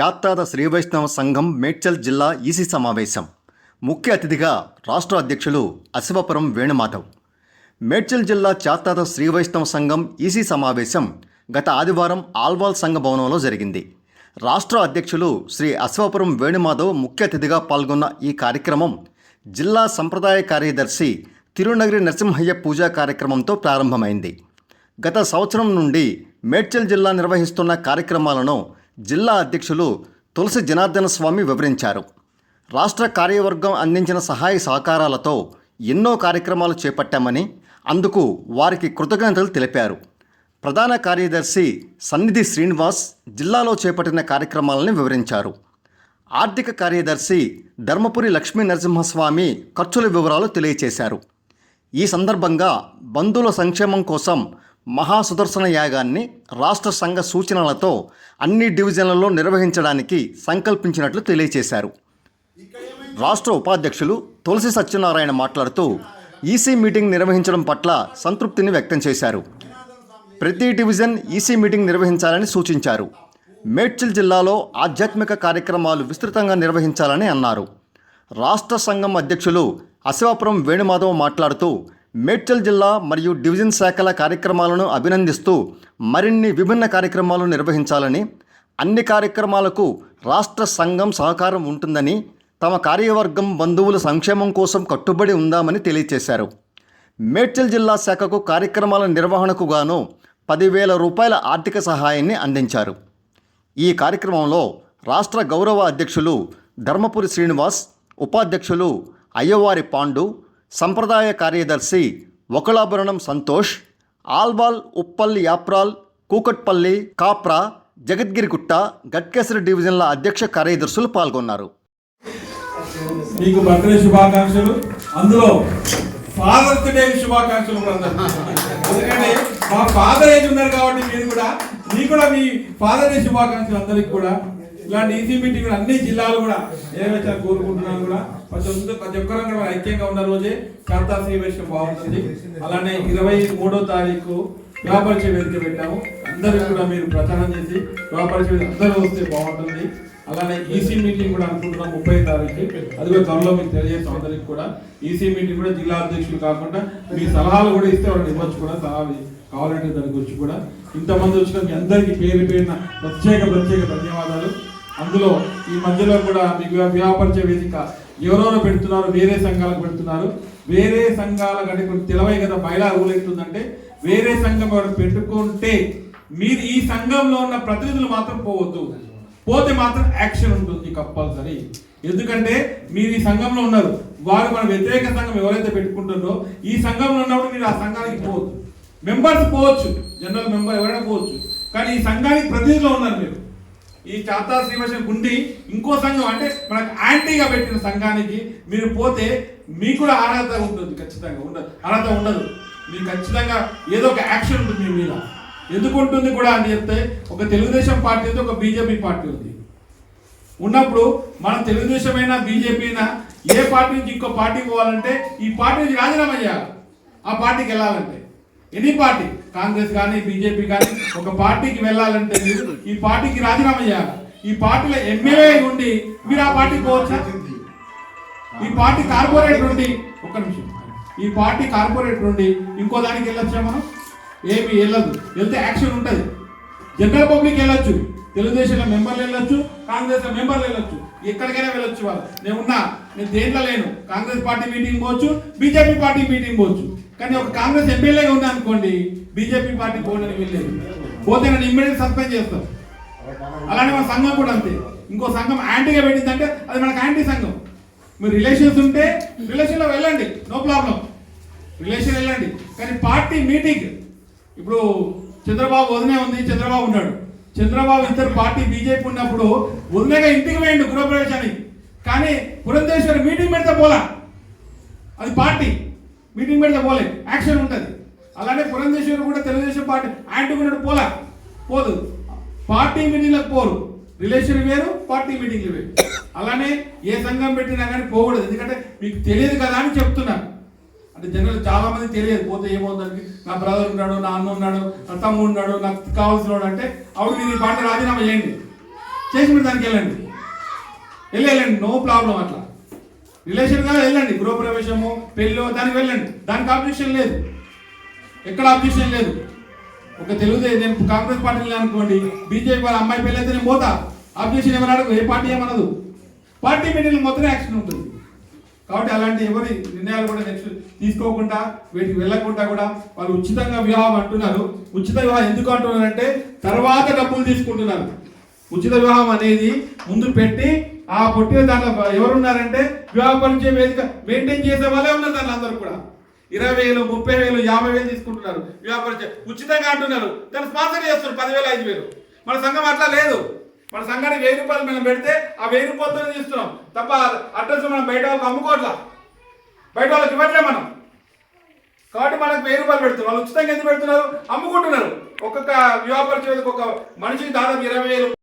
చాత్తాద శ్రీవైష్ణవ సంఘం మేడ్చల్ జిల్లా ఈసీ సమావేశం. ముఖ్య అతిథిగా రాష్ట్ర అధ్యక్షులు అశివపురం వేణుమాధవ్. మేడ్చల్ జిల్లా చాత్తాద శ్రీవైష్ణవ సంఘం ఈసీ సమావేశం గత ఆదివారం ఆల్వాల్ సంఘ భవనంలో జరిగింది. రాష్ట్ర అధ్యక్షులు శ్రీ అశివపురం వేణుమాధవ్ ముఖ్య అతిథిగా పాల్గొన్న ఈ కార్యక్రమం జిల్లా సంప్రదాయ కార్యదర్శి తిరునగిరి నరసింహయ్య పూజా కార్యక్రమంతో ప్రారంభమైంది. గత సంవత్సరం నుండి మేడ్చల్ జిల్లా నిర్వహిస్తున్న కార్యక్రమాలను జిల్లా అధ్యక్షులు తులసి జనార్దన స్వామి వివరించారు. రాష్ట్ర కార్యవర్గం అందించిన సహాయ సహకారాలతో ఎన్నో కార్యక్రమాలు చేపట్టామని అందుకు వారికి కృతజ్ఞతలు తెలిపారు. ప్రధాన కార్యదర్శి సన్నిధి శ్రీనివాస్ జిల్లాలో చేపట్టిన కార్యక్రమాలను వివరించారు. ఆర్థిక కార్యదర్శి ధర్మపురి లక్ష్మీ నరసింహస్వామి ఖర్చుల వివరాలు తెలియచేశారు. ఈ సందర్భంగా బంధువుల సంక్షేమం కోసం మహాసుదర్శన యాగాన్ని రాష్ట్ర సంఘ సూచనలతో అన్ని డివిజన్లలో నిర్వహించడానికి సంకల్పించినట్లు తెలియజేశారు రాష్ట్ర ఉపాధ్యక్షులు తులసి సత్యనారాయణ మాట్లాడుతూ ఈసీ మీటింగ్ నిర్వహించడం పట్ల సంతృప్తిని వ్యక్తం చేశారు. ప్రతి డివిజన్ ఈసీ మీటింగ్ నిర్వహించాలని సూచించారు. మేడ్చల్ జిల్లాలో ఆధ్యాత్మిక కార్యక్రమాలు విస్తృతంగా నిర్వహించాలని అన్నారు. రాష్ట్ర సంఘం అధ్యక్షులు అశివాపురం వేణుమాధవ్ మాట్లాడుతూ మేడ్చల్ జిల్లా మరియు డివిజన్ శాఖల కార్యక్రమాలను అభినందిస్తూ మరిన్ని విభిన్న కార్యక్రమాలు నిర్వహించాలని అన్ని కార్యక్రమాలకు రాష్ట్ర సంఘం సహకారం ఉంటుందని తమ కార్యవర్గం బంధువుల సంక్షేమం కోసం కట్టుబడి ఉందామని తెలియజేశారు మేడ్చల్ జిల్లా శాఖకు కార్యక్రమాల నిర్వహణకు గాను పదివేల రూపాయల ఆర్థిక సహాయాన్ని అందించారు. ఈ కార్యక్రమంలో రాష్ట్ర గౌరవ అధ్యక్షులు ధర్మపురి శ్రీనివాస్ ఉపాధ్యక్షులు అయ్యవారి పాండు సంప్రదాయ కార్యదర్శి ఒకలాభరణం సంతోష్ ఆల్వాల్ ఉప్పల్ యాప్రాల్ కూకట్పల్లి కాప్రా జగద్గిరిగుట్ట గట్కేసరి డివిజన్ల అధ్యక్ష కార్యదర్శులు పాల్గొన్నారు. మీకు బర్త్డే శుభాకాంక్షలు. అందులో ఫాదర్స్ డే శుభాకాంక్షలు ఎందుకంటే మా ఫాదర్ ఏజ్ ఉన్నారు కాబట్టి మీరు కూడా మీకు కూడా మీ ఫాదర్ డే శుభాకాంక్షలు అందరికి కూడా. ఇలాంటి ఈసీ మీటింగ్ కూడా అన్ని జిల్లాలు కూడా ఏవైతే కోరుకుంటున్నాను కూడా ప్రతి ఒక్క ప్రతి ఒక్కరం కూడా ఐక్యంగా ఉన్న రోజే శాంతా శ్రీవేశం బాగుంటుంది. అలానే ఇరవై మూడో తారీఖు వ్యాపారచే వేదిక పెట్టాము. అందరూ కూడా మీరు ప్రచారం చేసి వ్యాపారచే అందరూ వస్తే బాగుంటుంది. అలానే ఈసీ మీటింగ్ కూడా అనుకుంటున్నాం ముప్పై తారీఖు. అది కూడా త్వరలో మీకు తెలియజేస్తాం అందరికి కూడా. ఈసీ మీటింగ్ కూడా జిల్లా అధ్యక్షులు కాకుండా మీ సలహాలు కూడా ఇస్తే వాళ్ళని ఇవ్వచ్చు కూడా. సలహాలు కావాలంటే దాని గురించి కూడా. ఇంతమంది వచ్చిన మీ అందరికీ పేరు పేరున ప్రత్యేక ప్రత్యేక ధన్యవాదాలు. అందులో ఈ మధ్యలో కూడా మీకు వ్యాపారచే వేదిక ఎవరెవరో పెడుతున్నారు? వేరే సంఘాలకు పెడుతున్నారు. వేరే సంఘాల కంటే ఇప్పుడు తెలవై కదా బయలా రూల్ ఎట్లుందంటే వేరే సంఘం ఎవరు పెట్టుకుంటే మీరు ఈ సంఘంలో ఉన్న ప్రతినిధులు మాత్రం పోవద్దు. పోతే మాత్రం యాక్షన్ ఉంటుంది కంపల్సరీ. ఎందుకంటే మీరు ఈ సంఘంలో ఉన్నారు. వారు మన వ్యతిరేక సంఘం ఎవరైతే పెట్టుకుంటారో ఈ సంఘంలో ఉన్నప్పుడు మీరు ఆ సంఘానికి పోవద్దు. మెంబర్స్ పోవచ్చు. జనరల్ మెంబర్ ఎవరైనా పోవచ్చు. కానీ ఈ సంఘానికి ప్రతినిధిలో ఉన్నారు మీరు. ఈ చాతా శ్రీవశం గుండి ఇంకో సంఘం అంటే మనకు యాంటీగా పెట్టిన సంఘానికి మీరు పోతే మీకు కూడా అర్హత ఉంటుంది ఖచ్చితంగా ఉండదు అర్హత ఉండదు. మీకు ఖచ్చితంగా ఏదో ఒక యాక్షన్ ఉంటుంది మీ మీద. ఎందుకు ఉంటుంది కూడా అని చెప్తే ఒక తెలుగుదేశం పార్టీ ఉంది ఒక బీజేపీ పార్టీ ఉంది. ఉన్నప్పుడు మనం తెలుగుదేశమైనా బీజేపీనా బీజేపీ అయినా ఏ పార్టీ నుంచి ఇంకో పార్టీ పోవాలంటే ఈ పార్టీ నుంచి రాజీనామా చేయాలి. ఆ పార్టీకి వెళ్ళాలంటే. Any party. కాంగ్రెస్ కానీ బీజేపీ కానీ ఒక పార్టీకి వెళ్ళాలంటే మీరు ఈ పార్టీకి రాజీనామా చేయాలి. ఈ పార్టీలో ఎమ్మెల్యే ఉండి మీరు ఆ పార్టీకి పోవచ్చా? ఈ పార్టీ కార్పొరేటర్ ఉండి ఒక్క నిమిషం. ఈ పార్టీ కార్పొరేటర్ ఉండి ఇంకో దానికి వెళ్ళొచ్చా మనం? ఏమి వెళ్ళదు. వెళ్తే యాక్షన్ ఉంటుంది. జనరల్ పబ్లిక్ వెళ్ళొచ్చు. తెలుగుదేశంలో మెంబర్లు వెళ్ళొచ్చు కాంగ్రెస్లో మెంబర్లు వెళ్ళొచ్చు. ఎక్కడికైనా వెళ్ళొచ్చు వాళ్ళు. నేను ఉన్నా నేను దేంట్లో లేను. కాంగ్రెస్ పార్టీ మీటింగ్ పోవచ్చు బీజేపీ పార్టీ మీటింగ్ పోవచ్చు. కానీ ఒక కాంగ్రెస్ ఎమ్మెల్యేగా ఉన్నా అనుకోండి బీజేపీ పార్టీ పోవడానికి వెళ్ళేది పోతే నేను ఇమ్మీడియట్ సస్పెండ్ చేస్తాం. అలానే మన సంఘం కూడా అంతే. ఇంకో సంఘం యాంటీగా పెట్టిందంటే అది మనకు యాంటీ సంఘం. మీరు రిలేషన్స్ ఉంటే రిలేషన్లో వెళ్ళండి నో ప్రాబ్లం. రిలేషన్ వెళ్ళండి. కానీ పార్టీ మీటింగ్. ఇప్పుడు చంద్రబాబు వదినే ఉంది చంద్రబాబు ఉన్నాడు. చంద్రబాబు ఇద్దరు పార్టీ బీజేపీ ఉన్నప్పుడు వదిలేగా ఇంటికి వేయండి గృహప్రవేశానికి. కానీ పురంధేశ్వరి మీటింగ్ పెడితే పోలా. అది పార్టీ. మీటింగ్ పెడితే పోలే యాక్షన్ ఉంటుంది. అలానే పురంధేశ్వరు కూడా తెలుగుదేశం పార్టీ యాంటీ ఉన్నాడు పోలా. పోదు. పార్టీ మీటింగ్లకు పోరు. రిలేషన్ వేరు పార్టీ మీటింగ్లు వేరు. అలానే ఏ సంఘం పెట్టినా కానీ పోకూడదు. ఎందుకంటే మీకు తెలియదు కదా అని చెప్తున్నాను అంటే జనరల్ చాలా మంది తెలియదు. పోతే ఏమవుతుంది నా బ్రదర్ ఉన్నాడు నా అన్న ఉన్నాడు నా తమ్ముడు ఉన్నాడు నాకు కావాల్సిన వాడు అంటే అప్పుడు మీరు ఈ పార్టీ రాజీనామా చేయండి. చేసి మీరు దానికి వెళ్ళండి. వెళ్ళి వెళ్ళండి. నో ప్రాబ్లం అట్లా. రిలేషన్గా వెళ్ళండి. గృహప్రవేశము పెళ్ళో దానికి వెళ్ళండి. దానికి ఆబ్జెక్షన్ లేదు. ఎక్కడ ఆబ్జెక్షన్ లేదు? ఒక తెలుగుదేశం నేను కాంగ్రెస్ పార్టీ అనుకోండి. బీజేపీ వాళ్ళ అమ్మాయి పెళ్ళి అయితే నేను పోతా. ఆబ్జెక్షన్ ఎవరు అడగదు ఏ పార్టీ ఏమనదు. పార్టీ మీటింగ్ మొత్తం యాక్షన్ ఉంటుంది. కాబట్టి అలాంటి ఎవరి నిర్ణయాలు కూడా నెక్స్ట్ తీసుకోకుండా వీటికి వెళ్ళకుండా కూడా వాళ్ళు ఉచితంగా వివాహం అంటున్నారు. ఉచిత వివాహం ఎందుకు అంటున్నారంటే తర్వాత డబ్బులు తీసుకుంటున్నారు. ఉచిత వివాహం అనేది ముందు పెట్టి ఆ పుట్టిన దాంట్లో ఎవరున్నారంటే వివాహ పరిచయం వేదిక మెయింటైన్ చేసే వాళ్ళే ఉన్నారు దాంట్లో అందరూ కూడా. ఇరవై వేలు ముప్పై వేలు యాభై వేలు తీసుకుంటున్నారు వివాహ పరిచయం ఉచితంగా అంటున్నారు. దాన్ని స్పాన్సర్ చేస్తున్నారు పదివేలు ఐదు వేలు. మన సంఘం అట్లా లేదు. మన సంఘానికి వెయ్యి రూపాయలు మనం పెడితే ఆ వెయ్యి రూపాయలతోనే తీస్తున్నాం. తప్ప అడ్రస్ మనం బయట వాళ్ళకి అమ్ముకోవట్లా. బయట వాళ్ళకి ఇవ్వట్లే మనం. కాబట్టి మనకు వెయ్యి రూపాయలు పెడుతున్నారు. వాళ్ళు ఉచితంగా ఎందుకు పెడుతున్నారు? అమ్ముకుంటున్నారు. ఒక్కొక్క వివాహ పరిచయం ఒక మనిషికి దాదాపు ఇరవై వేలు